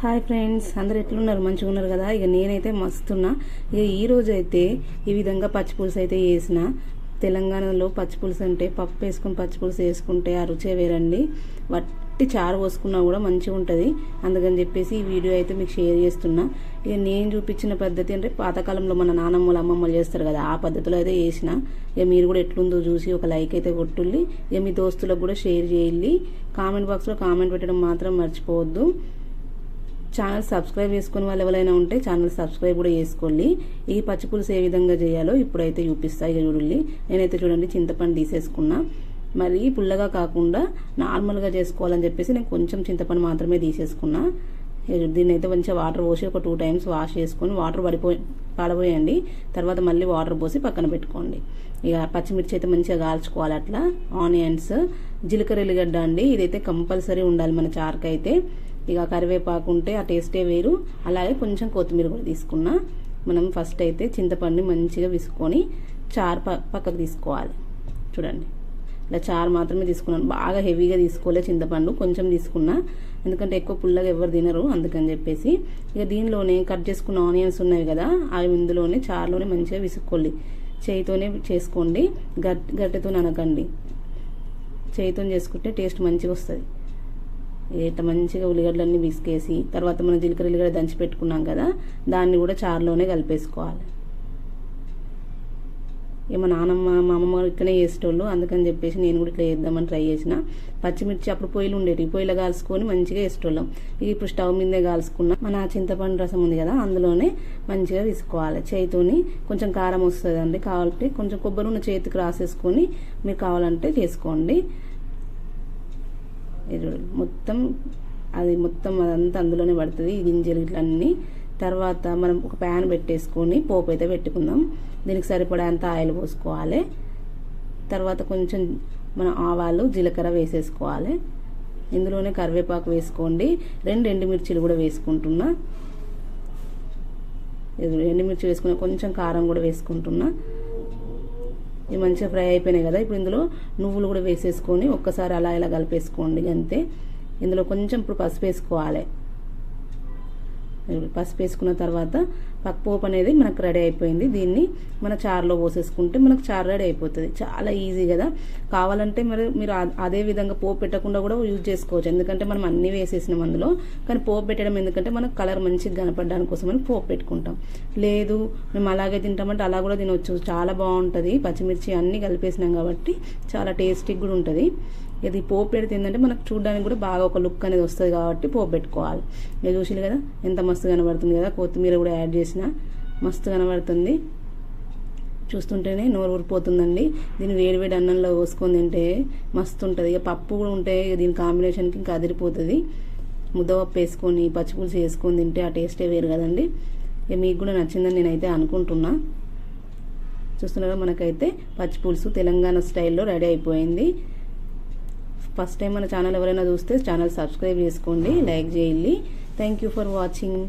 Hi friends అందరు ఎట్లున్నారు? మంచిగా ఉన్నారు కదా? ఇక నేనైతే మస్తున్నా. ఇక ఈ రోజు అయితే ఈ విధంగా పచ్చిపులుసు అయితే వేసిన తెలంగాణలో పచ్చిపులుసు అంటే పప్పు వేసుకుని పచ్చిపులుసు వేసుకుంటే ఆ రుచే వేరండి. వట్టి చారు పోసుకున్నా కూడా మంచిగా ఉంటుంది. అందుకని చెప్పేసి ఈ వీడియో అయితే మీకు షేర్ చేస్తున్నా. ఇక నేను చూపించిన పద్ధతి అంటే పాతకాలంలో మన నానమ్మలు అమ్మమ్మలు చేస్తారు కదా ఆ పద్ధతిలో అయితే వేసిన ఇక మీరు కూడా ఎట్లుందో చూసి ఒక లైక్ అయితే కొట్టుల్లి ఇక మీ దోస్తులకు కూడా షేర్ చేయాలి కామెంట్ బాక్స్లో కామెంట్ పెట్టడం మాత్రం మర్చిపోవద్దు. ఛానల్ సబ్స్క్రైబ్ చేసుకుని వాళ్ళు ఎవరైనా ఉంటే ఛానల్ సబ్స్క్రైబ్ కూడా చేసుకోండి. ఈ పచ్చిపులుసు ఏ విధంగా చేయాలో ఇప్పుడైతే చూపిస్తా ఇక చూడండి. నేనైతే చూడండి చింతపండు తీసేసుకున్నా. మరి పుల్లగా కాకుండా నార్మల్గా చేసుకోవాలని చెప్పేసి నేను కొంచెం చింతపండు మాత్రమే తీసేసుకున్నా. దీన్ని అయితే మంచిగా వాటర్ పోసి ఒక టూ టైమ్స్ వాష్ చేసుకొని వాటర్ పడిపోయి పడబోయండి తర్వాత మళ్ళీ వాటర్ పోసి పక్కన పెట్టుకోండి. ఇక పచ్చిమిర్చి అయితే మంచిగా కాల్చుకోవాలి అట్లా. ఆనియన్స్ జీలకర్ర ఎల్లిగడ్డ అండి. ఇదైతే కంపల్సరీ ఉండాలి మన చారుకైతే. ఇక కరివేపాకు ఉంటే ఆ టేస్టే వేరు. అలాగే కొంచెం కొత్తిమీర కూడా తీసుకున్నా. మనం ఫస్ట్ అయితే చింతపండు మంచిగా విసుకొని చారు పక్కకు తీసుకోవాలి. చూడండి. ఇలా చారు మాత్రమే తీసుకున్నాను. బాగా హెవీగా తీసుకోలే చింతపండు. కొంచెం తీసుకున్నా. ఎందుకంటే ఎక్కువ పుల్లగా ఎవరు తినరు. అందుకని చెప్పేసి. ఇక దీనిలోనే కట్ చేసుకున్న ఆనియన్స్ ఉన్నాయి కదా అవి ఇందులోనే చారులోనే మంచిగా విసుక్కోండి. చేయితోనే చేసుకోండి. గట్ గట్టెతో అనకండి. చేయితో చేసుకుంటే టేస్ట్ మంచిగా వస్తుంది. ఇట్లా మంచిగా ఉల్లిగడ్డలన్నీ విసికేసి తర్వాత మనం జీలకర్ర ఉల్లిగడ్డ దంచి పెట్టుకున్నాం కదా దాన్ని కూడా చారులోనే కలిపేసుకోవాలి. ఇక మా నాన్నమ్మ మా అమ్మమ్మ ఇక్కడనే చేసేటోళ్ళు అందుకని చెప్పేసి నేను కూడా ఇట్లా చేద్దామని ట్రై చేసిన. పచ్చిమిర్చి అప్పుడు పొయ్యిలు ఉండేవి పొయ్యిలో కాల్చుకొని మంచిగా వేసేటోళ్ళం. ఇక ఇప్పుడు స్టవ్ మీదే కాల్చుకున్నా మన చింతపండు రసం ఉంది కదా అందులోనే మంచిగా తీసుకోవాలి చేతితోని కొంచెం కారం వస్తుంది అండి కావాలంటే కొంచెం కొబ్బరి ఉన్న చేతికి రాసేసుకొని మీరు కావాలంటే చేసుకోండి. మొత్తం అది మొత్తం అదంతా అందులోనే పడుతుంది గింజలు ఇట్లన్నీ తర్వాత మనం ఒక ప్యాన్ పెట్టేసుకొని పోపు అయితే పెట్టుకుందాం. దీనికి సరిపడేంత ఆయిల్ పోసుకోవాలి. తర్వాత కొంచెం మన ఆవాలు జీలకర్ర వేసేసుకోవాలి. ఇందులోనే కరివేపాకు వేసుకోండి. రెండు ఎండుమిర్చిలు కూడా వేసుకుంటున్నా. ఎండుమిర్చి వేసుకున్న కొంచెం కారం కూడా వేసుకుంటున్నా. ఇవి మంచిగా ఫ్రై అయిపోయినాయి కదా. ఇప్పుడు ఇందులో నువ్వులు కూడా వేసేసుకొని ఒక్కసారి అలా ఇలా కలిపేసుకోండి అంతే. ఇందులో కొంచెం ఇప్పుడు పసుపు వేసుకోవాలి. పసుపు వేసుకున్న తర్వాత పక్కపోపు అనేది మనకు రెడీ అయిపోయింది. దీన్ని మన చారులో పోసేసుకుంటే మనకు చారు రెడీ అయిపోతుంది. చాలా ఈజీ కదా. కావాలంటే మరి మీరు అదే విధంగా పోపు పెట్టకుండా కూడా యూజ్ చేసుకోవచ్చు. ఎందుకంటే మనం అన్నీ వేసేసినాం అందులో. కానీ పోపు పెట్టడం ఎందుకంటే మనకు కలర్ మంచిగా కనపడడానికి కోసం అని పోపు పెట్టుకుంటాం. లేదు మేము అలాగే తింటామంటే అలా కూడా తినవచ్చు చాలా బాగుంటుంది. పచ్చిమిర్చి అన్నీ కలిపేసినాం కాబట్టి చాలా టేస్టీగా కూడా ఉంటుంది. ఇది పోపు పెడితే ఏంటంటే మనకు చూడడానికి కూడా బాగా ఒక లుక్ అనేది వస్తుంది కాబట్టి పోపు పెట్టుకోవాలి. ఇక చూసింది కదా? ఎంత మస్తు కనబడుతుంది కదా? కొత్తిమీర కూడా యాడ్ చేసిన. మస్తు కనబడుతుంది. చూస్తుంటేనే నోరు ఊరిపోతుందండి. దీన్ని వేడి వేడి అన్నంలో పోసుకొని తింటే మస్తు ఉంటుంది. ఇక పప్పు కూడా ఉంటే దీని కాంబినేషన్కి ఇంకా అదిరిపోతుంది. ముద్దపప్పు వేసుకొని పచ్చిపులుసు వేసుకొని తింటే ఆ టేస్టే వేరు కదండి. ఇక మీకు కూడా నచ్చిందని నేనైతే అనుకుంటున్నా. చూస్తున్నారా? మనకైతే పచ్చిపులుసు తెలంగాణ స్టైల్లో రెడీ అయిపోయింది. ఫస్ట్ టైం మన ఛానల్ ఎవరైనా చూస్తే ఛానల్ సబ్స్క్రైబ్ చేసుకోండి లైక్ చేయండి. Thank you for watching